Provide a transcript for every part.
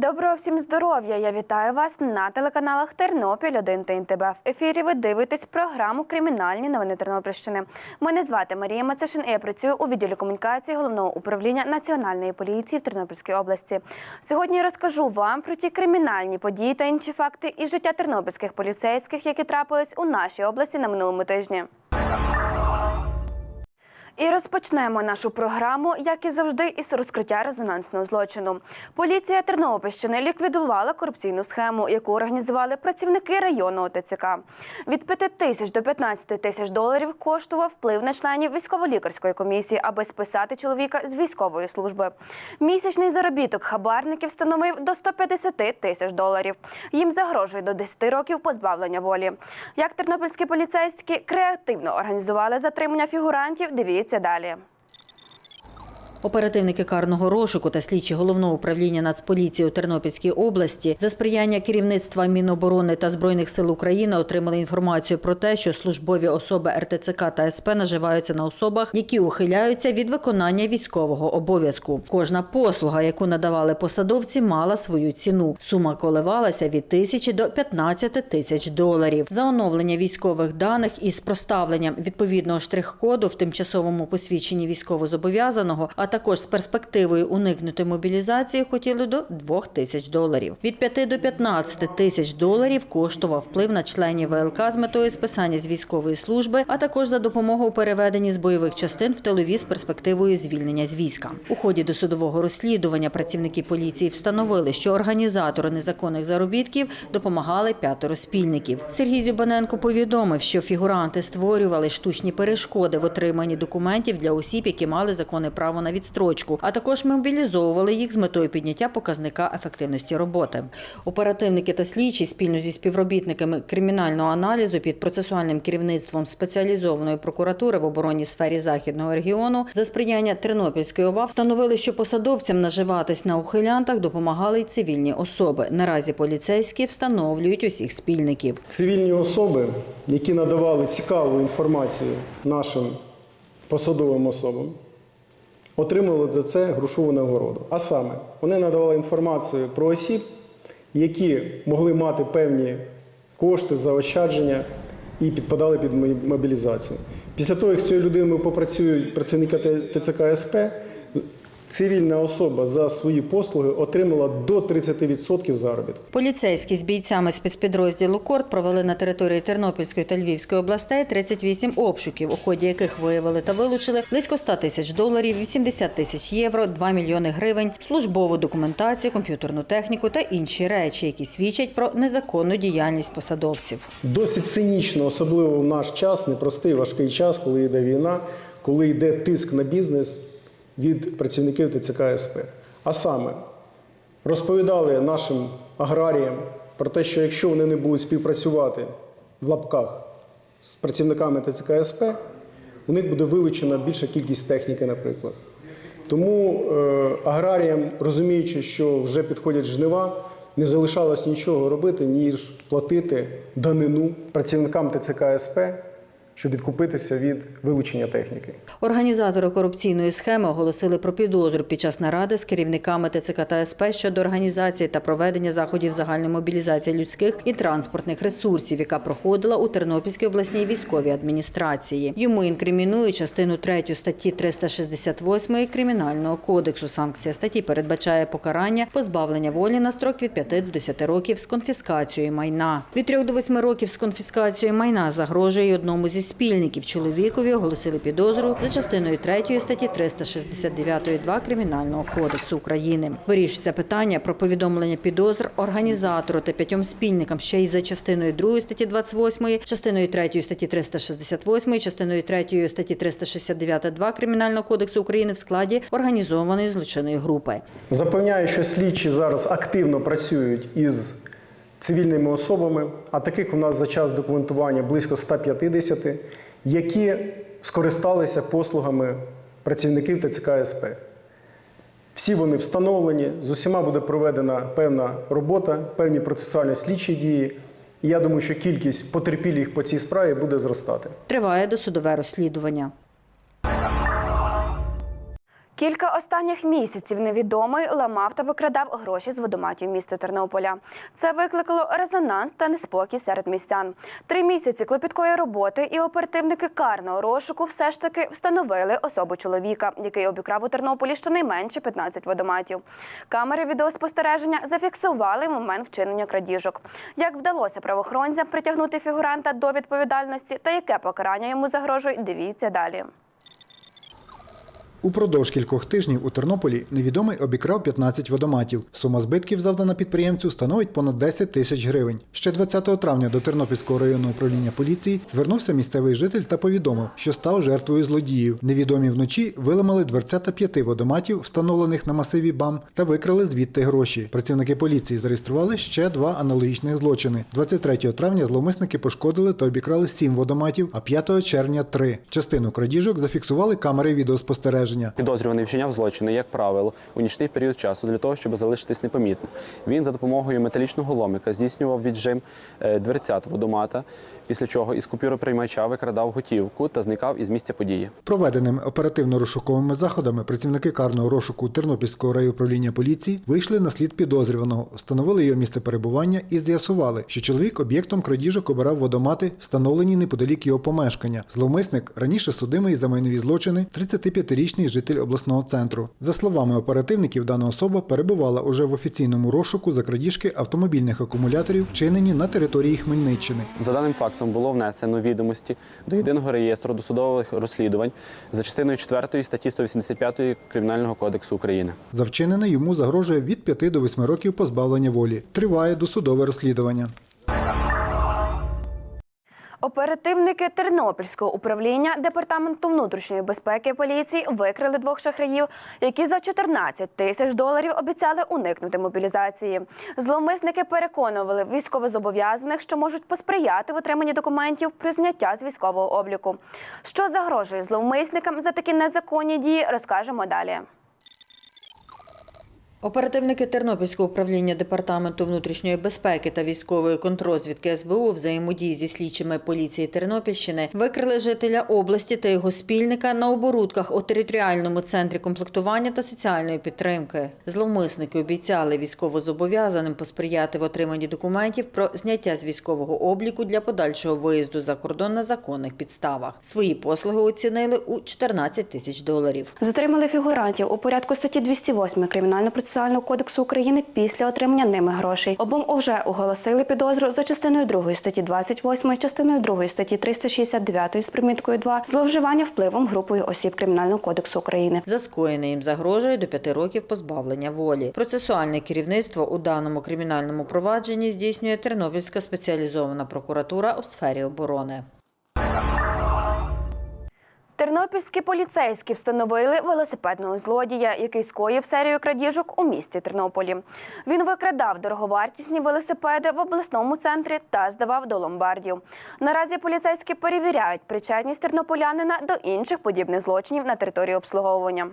Доброго всім здоров'я! Я вітаю вас на телеканалах Тернопіль 1 та НТБ. В ефірі ви дивитесь програму Кримінальні новини Тернопільщини. Мене звати Марія Мацешин і я працюю у відділі комунікації головного управління Національної поліції в Тернопільській області. Сьогодні я розкажу вам про ті кримінальні події та інші факти із життя тернопільських поліцейських, які трапились у нашій області на минулому тижні. І розпочнемо нашу програму, як і завжди, із розкриття резонансного злочину. Поліція Тернопільщини ліквідувала корупційну схему, яку організували працівники районного ТЦК. Від 5 тисяч до 15 тисяч доларів коштував вплив на членів військово-лікарської комісії, аби списати чоловіка з військової служби. Місячний заробіток хабарників становив до 150 тисяч доларів. Їм загрожує до 10 років позбавлення волі. Як тернопільські поліцейські креативно організували затримання фігурантів, дивіться далі. Оперативники карного розшуку та слідчі головного управління Нацполіції у Тернопільській області за сприяння керівництва Міноборони та збройних сил України отримали інформацію про те, що службові особи РТЦК та СП наживаються на особах, які ухиляються від виконання військового обов'язку. Кожна послуга, яку надавали посадовці, мала свою ціну. Сума коливалася від тисячі до 15 тисяч доларів. За оновлення військових даних із проставленням відповідного штрих-коду в тимчасовому посвідченні військовозобов'язаного, а також з перспективою уникнути мобілізації, хотіли до 2 тисяч доларів. Від 5 до 15 тисяч доларів коштував вплив на членів ВЛК з метою списання з військової служби, а також за допомогу у переведенні з бойових частин в тилові з перспективою звільнення з війська. У ході досудового розслідування працівники поліції встановили, що організатори незаконних заробітків допомагали п'ятеро спільників. Сергій Зюбаненко повідомив, що фігуранти створювали штучні перешкоди в отриманні документів для осіб, які мали законне право на відстрочку, а також мобілізовували їх з метою підняття показника ефективності роботи. Оперативники та слідчі спільно зі співробітниками кримінального аналізу під процесуальним керівництвом спеціалізованої прокуратури в оборонній сфері західного регіону за сприяння Тернопільської ОВА встановили, що посадовцям наживатись на ухилянтах допомагали й цивільні особи. Наразі поліцейські встановлюють усіх спільників. Цивільні особи, які надавали цікаву інформацію нашим посадовим особам, отримали за це грошову нагороду. А саме, вони надавали інформацію про осіб, які могли мати певні кошти, заощадження і підпадали під мобілізацію. Після того, як з цією людиною попрацюють працівники ТЦК СП, цивільна особа за свої послуги отримала до 30% заробітку. Поліцейські з бійцями спецпідрозділу Корт провели на території Тернопільської та Львівської областей 38 обшуків, у ході яких виявили та вилучили близько 100 тисяч доларів, 80 тисяч євро, 2 мільйони гривень, службову документацію, комп'ютерну техніку та інші речі, які свідчать про незаконну діяльність посадовців. Досить цинічно, особливо в наш час, непростий важкий час, коли йде війна, коли йде тиск на бізнес від працівників ТЦК СП. А саме розповідали нашим аграріям про те, що якщо вони не будуть співпрацювати в лапках з працівниками ТЦК СП, у них буде вилучена більша кількість техніки, наприклад. Тому е, аграріям, розуміючи, що вже підходять жнива, не залишалось нічого робити, ніж платити данину працівникам ТЦК СП, щоб відкупитися від вилучення техніки. Організатори корупційної схеми оголосили про підозру під час наради з керівниками ТЦК та СП щодо організації та проведення заходів загальної мобілізації людських і транспортних ресурсів, яка проходила у Тернопільській обласній військовій адміністрації. Йому інкримінують частину 3 статті 368 Кримінального кодексу. Санкція статті передбачає покарання позбавлення волі на строк від 5 до 10 років з конфіскацією майна. Від 3 до 8 років з конфіскацією майна загрожує одному зі спільників. Чоловікові оголосили підозру за частиною 3 статті 369.2 Кримінального кодексу України. Вирішується питання про повідомлення підозр організатору та п'ятьом спільникам ще й за частиною 2 статті 28, частиною 3 статті 368, частиною 3 статті 369.2 Кримінального кодексу України в складі організованої злочинної групи. Запевняю, що слідчі зараз активно працюють із цивільними особами, а таких у нас за час документування близько 150, які скористалися послугами працівників ТЦК СП. Всі вони встановлені, з усіма буде проведена певна робота, певні процесуальні слідчі дії. І я думаю, що кількість потерпілих по цій справі буде зростати. Триває досудове розслідування. Кілька останніх місяців невідомий ламав та викрадав гроші з водоматів міста Тернополя. Це викликало резонанс та неспокій серед містян. Три місяці клопіткої роботи і оперативники карного розшуку все ж таки встановили особу чоловіка, який обікрав у Тернополі щонайменше 15 водоматів. Камери відеоспостереження зафіксували момент вчинення крадіжок. Як вдалося правоохоронцям притягнути фігуранта до відповідальності та яке покарання йому загрожує, дивіться далі. Упродовж кількох тижнів у Тернополі невідомий обікрав 15 водоматів. Сума збитків, завдана підприємцю, становить понад 10 тисяч гривень. Ще 20 травня до Тернопільського районного управління поліції звернувся місцевий житель та повідомив, що став жертвою злодіїв. Невідомі вночі виламали дверцята п'яти водоматів, встановлених на масиві БАМ, та викрали звідти гроші. Працівники поліції зареєстрували ще два аналогічних злочини. 23 травня зловмисники пошкодили та обікрали сім водоматів, а 5 червня три. Частину крадіжок зафіксували камери відеоспостереження. Підозрюваний вчиняв злочини, як правило, у нічний період часу для того, щоб залишитись непомітно. Він за допомогою металічного ломика здійснював віджим е, дверцят водомата, після чого із купюроприймача викрадав готівку та зникав із місця події. Проведеними оперативно-розшуковими заходами працівники карного розшуку Тернопільського райуправління поліції вийшли на слід підозрюваного, встановили його місце перебування і з'ясували, що чоловік об'єктом крадіжок обирав водомати, встановлені неподалік його помешкання. Зловмисник раніше судимий за майнові злочини, 35-річний житель обласного центру. За словами оперативників, дана особа перебувала уже в офіційному розшуку за крадіжки автомобільних акумуляторів, вчинені на території Хмельниччини. За даним фактом було внесено відомості до єдиного реєстру досудових розслідувань за частиною 4 статті 185 Кримінального кодексу України. За вчинене йому загрожує від 5 до 8 років позбавлення волі. Триває досудове розслідування. Оперативники Тернопільського управління департаменту внутрішньої безпеки поліції викрили двох шахраїв, які за 14 тисяч доларів обіцяли уникнути мобілізації. Зловмисники переконували військовозобов'язаних, що можуть посприяти в отриманні документів при зняття з військового обліку. Що загрожує зловмисникам за такі незаконні дії, розкажемо далі. Оперативники Тернопільського управління департаменту внутрішньої безпеки та військової контрозвідки СБУ взаємодії зі слідчими поліції Тернопільщини викрили жителя області та його спільника на оборудках у територіальному центрі комплектування та соціальної підтримки. Зловмисники обіцяли військовозобов'язаним посприяти в отриманні документів про зняття з військового обліку для подальшого виїзду за кордон на законних підставах. Свої послуги оцінили у 14 тисяч доларів. Затримали фігурантів у порядку статті 208 Кримінально-процесуального кодексу України після отримання ними грошей. Обом уже оголосили підозру за частиною 2 статті 28, частиною 2 статті 369 з приміткою 2 зловживання впливом групою осіб Кримінального кодексу України. За скоєне їм загрожує до п'яти років позбавлення волі. Процесуальне керівництво у даному кримінальному провадженні здійснює Тернопільська спеціалізована прокуратура у сфері оборони. Тернопільські поліцейські встановили велосипедного злодія, який скоїв серію крадіжок у місті Тернополі. Він викрадав дороговартісні велосипеди в обласному центрі та здавав до ломбардів. Наразі поліцейські перевіряють причетність тернополянина до інших подібних злочинів на території обслуговування.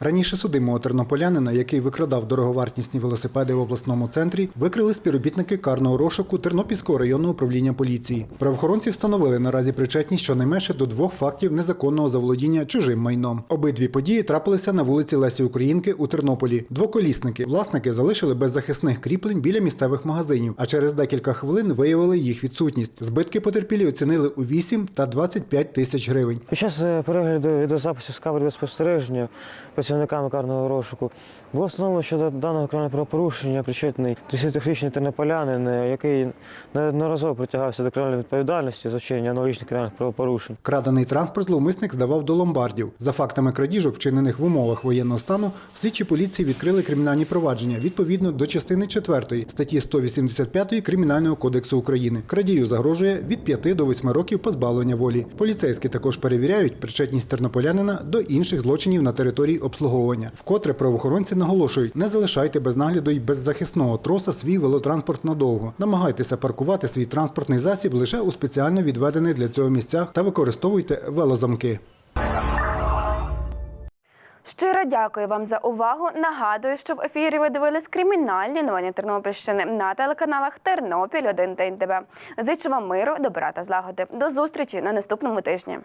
Раніше судимого тернополянина, який викрадав дороговартісні велосипеди в обласному центрі, викрили співробітники карного розшуку Тернопільського районного управління поліції. Правоохоронці встановили наразі причетність щонайменше до двох фактів незаконного заволодіння чужим майном. Обидві події трапилися на вулиці Лесі Українки у Тернополі. Двоколісники власники залишили без захисних кріплень біля місцевих магазинів, а через декілька хвилин виявили їх відсутність. Збитки потерпілі оцінили у 8 та 25 тисяч гривень. Під час е, перегляду відеозаписів з камер спостереження працівниками карного розшуку було встановлено, що до даного кримінального правопорушення причетний 30-річний тернополянин, е, який неодноразово притягався до кримінальної відповідальності за вчинення аналогічних кримінальних правопорушень. Крадений транспорт зловмисник здавав до ломбардів. За фактами крадіжок, вчинених в умовах воєнного стану, слідчі поліції відкрили кримінальні провадження відповідно до частини 4 статті 185 Кримінального кодексу України. Крадію загрожує від 5 до 8 років позбавлення волі. Поліцейські також перевіряють причетність тернополянина до інших злочинів на території обслуговування. Вкотре правоохоронці наголошують: не залишайте без нагляду й беззахисного троса свій велотранспорт надовго. Намагайтеся паркувати свій транспортний засіб лише у спеціально відведених для цього місцях та використовуйте велозамки. Щиро дякую вам за увагу. Нагадую, що в ефірі ви дивились кримінальні новини Тернопільщини на телеканалах Тернопіль 1 та НТВ. Зичу вам миру, добра та злагоди. До зустрічі на наступному тижні.